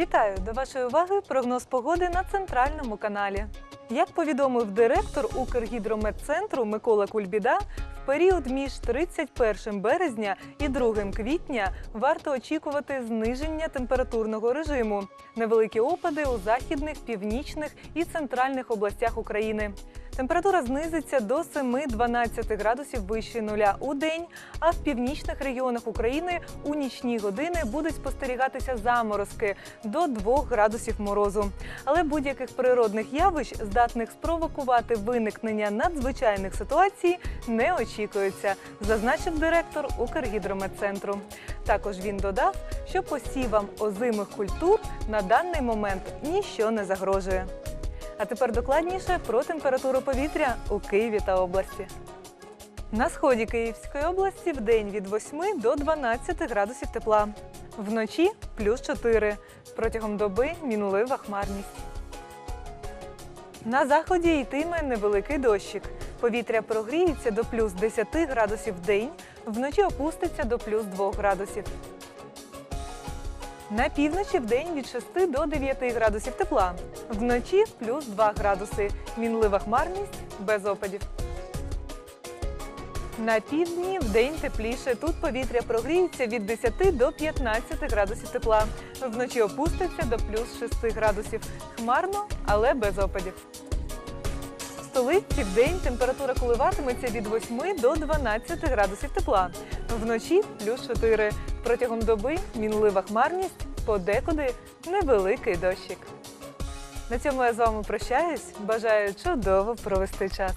Вітаю! До вашої уваги прогноз погоди на центральному каналі. Як повідомив директор Укргідрометцентру Микола Кульбіда, в період між 31 березня і 2 квітня варто очікувати зниження температурного режиму, невеликі опади у західних, північних і центральних областях України. Температура знизиться до 7-12 градусів вище нуля у день, а в північних регіонах України у нічні години будуть спостерігатися заморозки до 2 градусів морозу. Але будь-яких природних явищ, здатних спровокувати виникнення надзвичайних ситуацій, не очікується, зазначив директор Укргідрометцентру. Також він додав, що посівам озимих культур на даний момент ніщо не загрожує. А тепер докладніше про температуру повітря у Києві та області. На сході Київської області в день від 8 до 12 градусів тепла. Вночі плюс 4. Протягом доби мінлива хмарність. На заході йтиме невеликий дощик. Повітря прогріється до плюс 10 градусів в день, вночі опуститься до плюс 2 градусів. На півночі в день від 6 до 9 градусів тепла. Вночі плюс 2 градуси. Мінлива хмарність без опадів. На півдні в день тепліше. Тут повітря прогріється від 10 до 15 градусів тепла. Вночі опуститься до плюс 6 градусів. Хмарно, але без опадів. Столиці в день температура коливатиметься від 8 до 12 градусів тепла. Вночі плюс 4. Протягом доби мінлива хмарність, подекуди невеликий дощик. На цьому я з вами прощаюсь. Бажаю чудово провести час.